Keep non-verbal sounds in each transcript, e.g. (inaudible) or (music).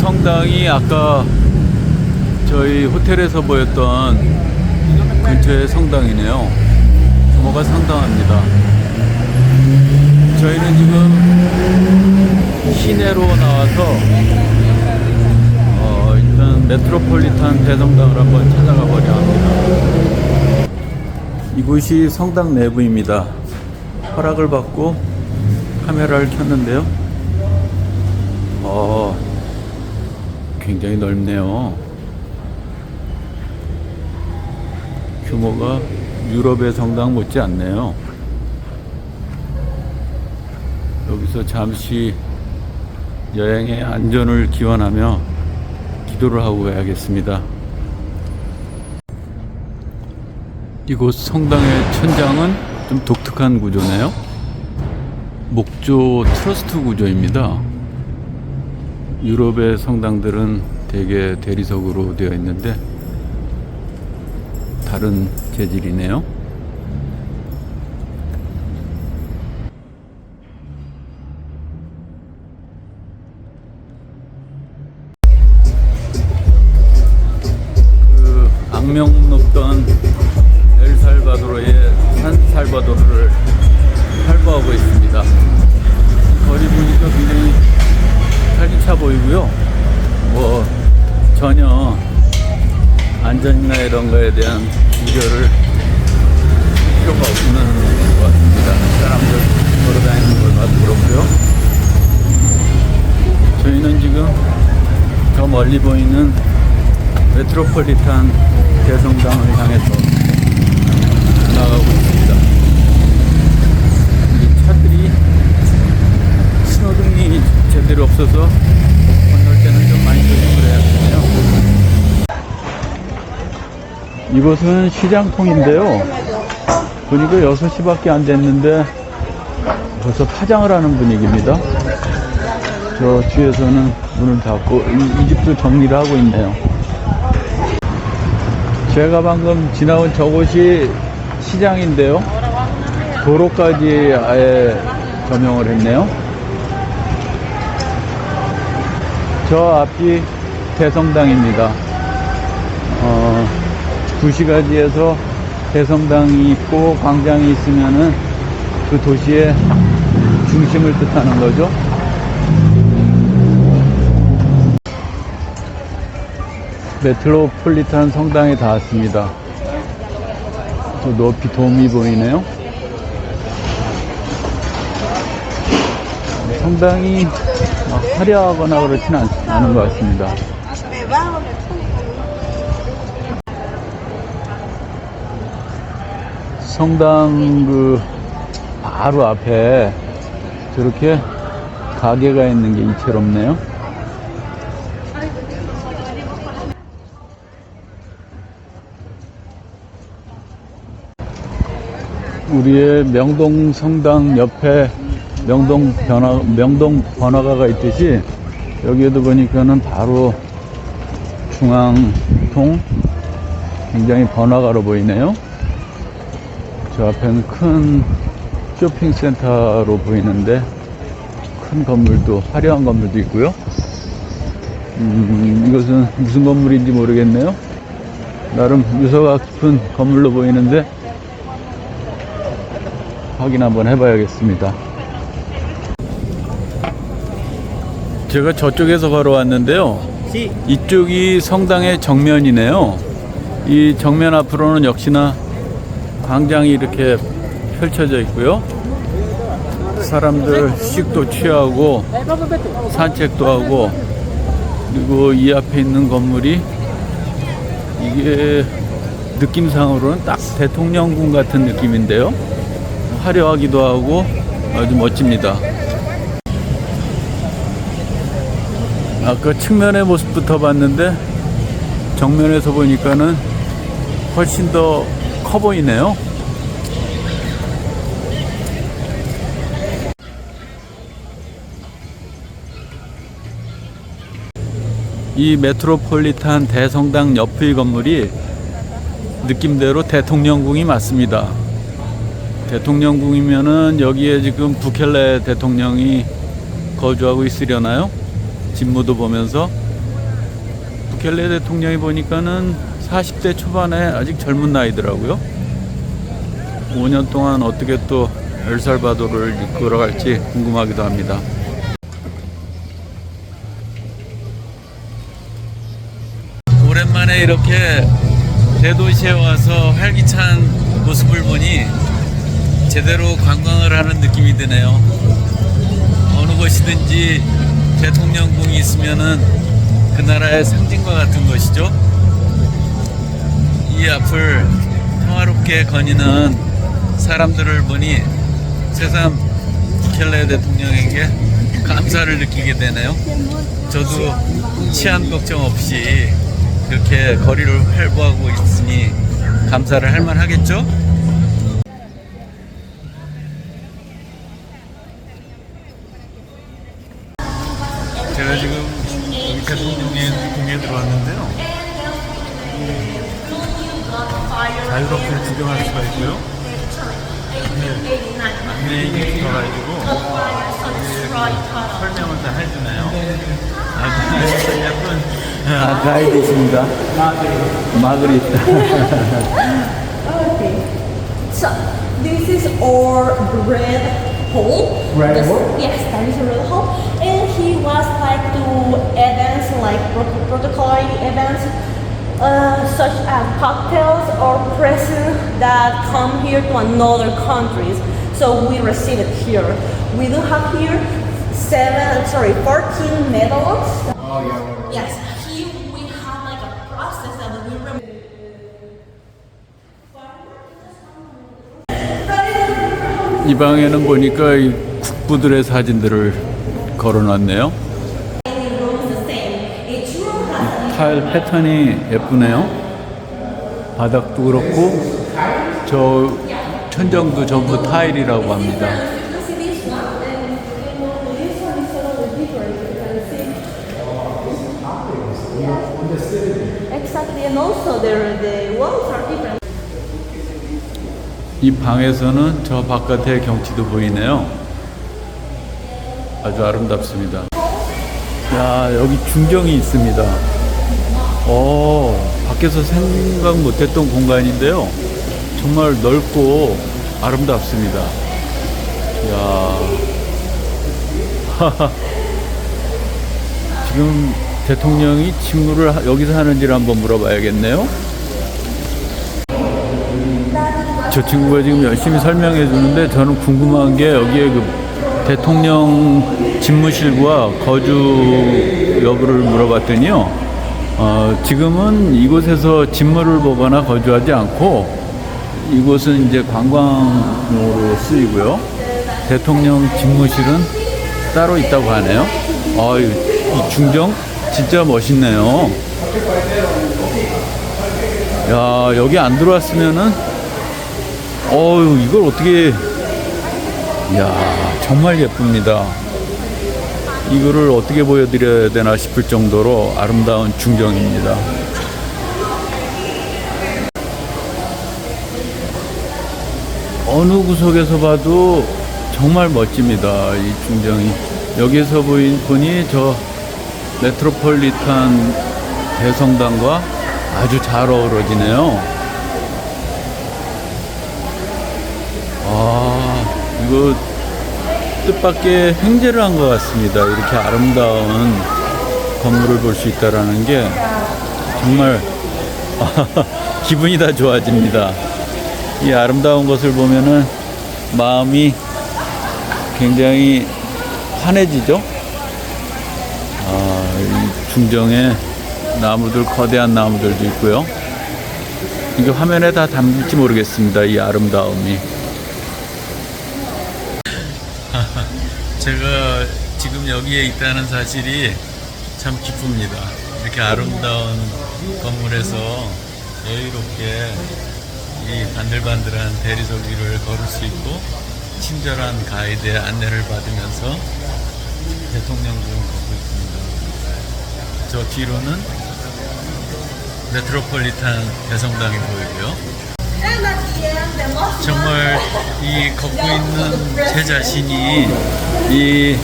성당이 아까 저희 호텔에서 보였던 근처의 성당이네요. 규모가 상당합니다. 저희는 지금 시내로 나와서 어, 일단 메트로폴리탄 대성당을 한번 찾아가 보려 합니다. 이곳이 성당 내부입니다. 허락을 받고 카메라를 켰는데요. 어, 굉장히 넓네요. 규모가 유럽의 성당 못지 않네요. 여기서 잠시 여행의 안전을 기원하며 기도를 하고 가야겠습니다. 이곳 성당의 천장은 좀 독특한 구조네요. 목조 트러스트 구조입니다. 유럽의 성당들은 대개 대리석으로 되어 있는데 다른 재질이네요. 그 악명 높던 엘살바도르의 산살바도르를 활보하고 있습니다. 거리 보니까 굉장히 활기차 보이고요. 뭐 전혀 안전이나 이런 거에 대한 우려를 필요가 없는 것 같습니다. 사람들 걸어다니는 걸 봐도 그렇고요. 저희는 지금 저 멀리 보이는 메트로폴리탄 대성당을 향해서 나가고 있습니다. 이 차들이 신호등이 없어서 건널 때는 좀 많이 조심을 해야겠네요. 이곳은 시장통인데요. 보니까 6시밖에 안 됐는데 벌써 파장을 하는 분위기입니다. 저 뒤에서는 문을 닫고 이, 이 집도 정리를 하고 있네요. 제가 방금 지나온 저곳이 시장인데요. 도로까지 아예 조명을 했네요. 저 앞이 대성당입니다. 어, 구시가지에서 대성당이 있고 광장이 있으면은 그 도시의 중심을 뜻하는 거죠. 메트로폴리탄 성당에 닿았습니다. 저 높이 돔이 보이네요. 성당이 막 화려하거나 그렇진 않, 않은 것 같습니다. 성당 그 바로 앞에 저렇게 가게가 있는 게 이채롭네요. 우리의 명동 성당 옆에 명동 변화, 명동 번화가가 있듯이 여기에도 보니까는 바로 중앙통 굉장히 번화가로 보이네요. 저 앞에는 큰 쇼핑센터로 보이는데 큰 건물도 화려한 건물도 있고요. 음, 이것은 무슨 건물인지 모르겠네요. 나름 유서가 깊은 건물로 보이는데 확인 한번 해봐야겠습니다. 제가 저쪽에서 걸어왔는데요. 이쪽이 성당의 정면이네요. 이 정면 앞으로는 역시나 광장이 이렇게 펼쳐져 있고요. 사람들 휴식도 취하고 산책도 하고 그리고 이 앞에 있는 건물이 이게 느낌상으로는 딱 대통령궁 같은 느낌인데요. 화려하기도 하고 아주 멋집니다. 아까 측면의 모습부터 봤는데 정면에서 보니까는 훨씬 더 커 보이네요. 이 메트로폴리탄 대성당 옆의 건물이 느낌대로 대통령궁이 맞습니다. 대통령궁이면은 여기에 지금 부켈레 대통령이 거주하고 있으려나요? 집무도 보면서 부켈레 대통령이 보니까는 40대 초반에 아직 젊은 나이더라고요. 5년 동안 어떻게 또 엘살바도를 이끌어갈지 궁금하기도 합니다. 오랜만에 이렇게 대도시에 와서 활기찬 모습을 보니 제대로 관광을 하는 느낌이 드네요. 어느 곳이든지 대통령궁이 있으면은 그 나라의 상징과 같은 것이죠. 이 앞을 평화롭게 거니는 사람들을 보니 새삼 켈레 대통령에게 감사를 느끼게 되네요. 저도 치안 걱정 없이 이렇게 거리를 활보하고 있으니 감사를 할 만하겠죠? 제가 지금 여기 대통령의 궁에 들어왔는데요. 자유롭게 구경할 수가 있고요. 네, 안내인이 들어가지고 설명을 다 해주네요. 아주 예쁜 아, 가이드십니다. 마그리타. Okay. So this is our bread hole. Bread This- hole? Yes, that is a bread hole. And he was like to events like pro- protocol events. Uh, such as cocktails or presents that come here to another countries. So we receive it here. We do have here seven, sorry, 14 medals. Yes, here we have like a process that we rem- 이 방에는 보니까 이 국부들의 사진들을 걸어놨네요. 타일 패턴이 예쁘네요. 바닥도 그렇고 저 천정도 전부 타일이라고 합니다. 이 방에서는 저 바깥의 경치도 보이네요. 아주 아름답습니다. 야, 여기 중정이 있습니다. 어, 밖에서 생각 못했던 공간인데요. 정말 넓고 아름답습니다. 야. (laughs) 지금 대통령이 직무를 하- 여기서 하는지를 한번 물어봐야겠네요. 저 친구가 지금 열심히 설명해 주는데 저는 궁금한 게 여기에 그 대통령 집무실과 거주 여부를 물어봤더니요. 어, 지금은 이곳에서 집무를 보거나 거주하지 않고 이곳은 이제 관광용으로 쓰이고요. 대통령 집무실은 따로 있다고 하네요. 아, 이, 이 중정 진짜 멋있네요. 야, 여기 안 들어왔으면은 어유 이걸 어떻게 야 정말 예쁩니다. 이거를 어떻게 보여드려야 되나 싶을 정도로 아름다운 중정입니다. 어느 구석에서 봐도 정말 멋집니다 이 중정이. 여기서 보인 보니 저 메트로폴리탄 대성당과 아주 잘 어우러지네요 아, 이거 뜻밖의 횡재를 한 것 같습니다. 이렇게 아름다운 건물을 볼 수 있다라는 게 정말 (laughs) 기분이 다 좋아집니다. 이 아름다운 것을 보면은 마음이 굉장히 환해지죠. 아, 이 중정에 나무들 거대한 나무들도 있고요. 이게 화면에 다 담길지 모르겠습니다. 이 아름다움이. (laughs) 제가 지금 여기에 있다는 사실이 참 기쁩니다. 이렇게 아름다운 건물에서 여유롭게 이 반들반들한 대리석 위를 걸을 수 있고 친절한 가이드의 안내를 받으면서 대통령궁을 걷고 있습니다. 저 뒤로는 메트로폴리탄 대성당이 보이고요. 정말 이 걷고 있는 제 자신이 이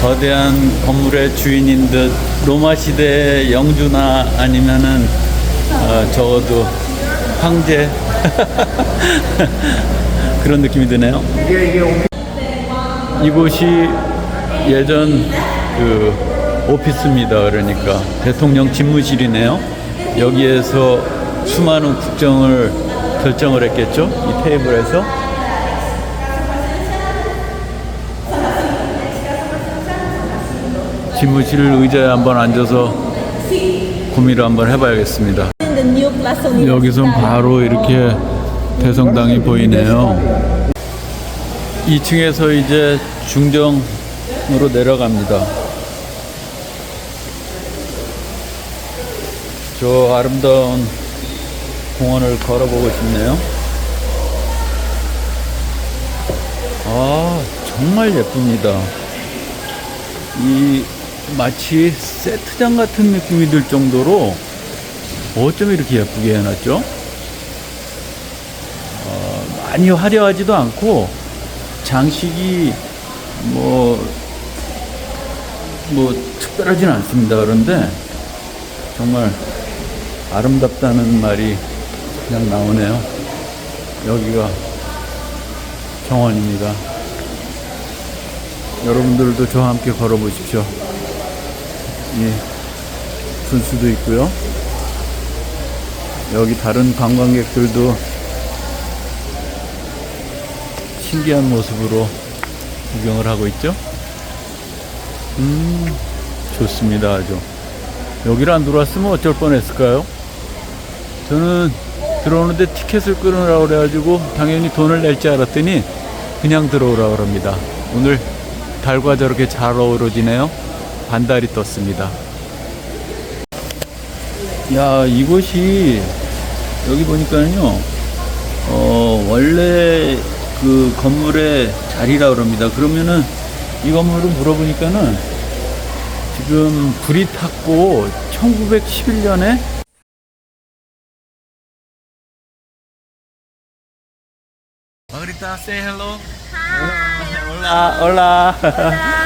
거대한 건물의 주인인 듯 로마 시대 영주나 아니면은 어, 적어도 황제 (laughs) 그런 느낌이 드네요. 이곳이 예전 그 오피스입니다. 그러니까 대통령 집무실이네요. 여기에서 수많은 국정을 결정을 했겠죠. 이 테이블에서. 집무실 의자에 한번 앉아서 고민을 한번 해봐야겠습니다. 여기선 바로 이렇게 대성당이 보이네요. 2층에서 이제 중정으로 내려갑니다. 저 아름다운 공원을 걸어보고 싶네요. 아, 정말 예쁩니다. 이 마치 세트장 같은 느낌이 들 정도로 어쩜 이렇게 예쁘게 해놨죠? 어, 많이 화려하지도 않고 장식이 뭐, 뭐 특별하진 않습니다. 그런데 정말 아름답다는 말이 그냥 나오네요. 여기가 정원입니다. 여러분들도 저와 함께 걸어보십시오. 예, 분수도 있고요. 여기 다른 관광객들도 신기한 모습으로 구경을 하고 있죠. 음, 좋습니다. 아주. 여기를 안 들어왔으면 어쩔 뻔했을까요? 저는 들어오는데 티켓을 끊으라고 그래가지고 당연히 돈을 낼지 알았더니 그냥 들어오라고 합니다. 오늘 달과 저렇게 잘 어우러지네요. 반달이 떴습니다. 야, 이곳이 여기 보니까요, 어, 원래 그 건물의 자리라 그럽니다. 그러면은 이 건물을 물어보니까는 지금 불이 탔고 1911년에 Margarita, say hello. Hi. Hola, hola.